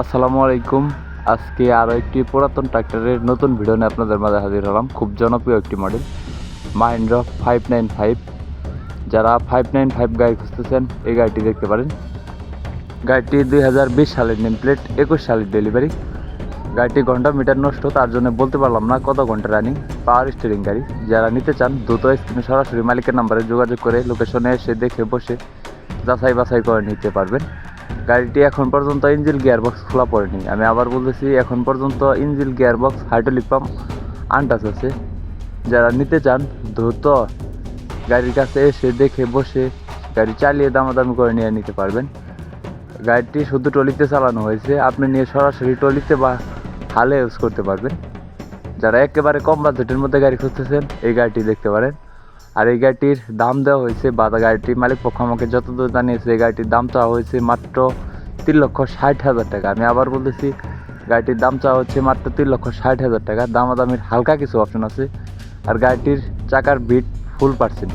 আসসালামু আলাইকুম। আজকে আরও একটি পুরাতন ট্রাক্টরের নতুন ভিডিও নিয়ে আপনাদের মাঝে হাজির হলাম। খুব জনপ্রিয় একটি model Mahindra five nine five যারা ফাইভ নাইন ফাইভ গাড়ি খুঁজতেছেন, এই গাড়িটি দেখতে পারেন। গাড়িটি দুই হাজার বিশ সালের নেম প্লেট একুশ সালের ডেলিভারি গাড়িটি ঘণ্টা মিটার নষ্ট, তার জন্য বলতে পারলাম না কত ঘণ্টা রানিং পাওয়ার স্টিয়ারিং গাড়ি। যারা নিতে চান, দ্রুত স্ক্রিনে সরাসরি মালিকের নাম্বারে যোগাযোগ করে লোকেশনে এসে দেখে বসে যাচাই বাছাই করে নিতে পারবেন। গাড়িটি এখন পর্যন্ত ইঞ্জিল গিয়ারবক্স খোলা পড়েনি। আমি আবার বলতেছি, এখন পর্যন্ত engine gearbox hydraulic pump untouch আছে। যারা নিতে চান, দ্রুত গাড়ির কাছে এসে দেখে বসে গাড়ি চালিয়ে দামাদামি করে নিয়ে নিতে পারবেন। গাড়িটি শুধু টলিতে চালানো হয়েছে, আপনি নিয়ে সরাসরি টলিতে বা হালে ইউজ করতে পারবেন। যারা একেবারে কম বাজেটের মধ্যে গাড়ি খুঁজতেছেন, এই গাড়িটি দেখতে পারেন। আর এই গাড়িটির দাম দেওয়া হয়েছে বা গাড়িটির মালিক পক্ষ আমাকে যতদূর জানিয়েছে, এই গাড়িটির দাম চাওয়া হয়েছে মাত্র তিন লক্ষ ষাট হাজার টাকা। আমি আবার বলতেছি, গাড়িটির দাম চাওয়া হচ্ছে মাত্র তিন লক্ষ ষাট হাজার টাকা। দামাদামির হালকা কিছু অপশন আছে। আর গাড়িটির চাকার বিট ফুল পার্সেন্ট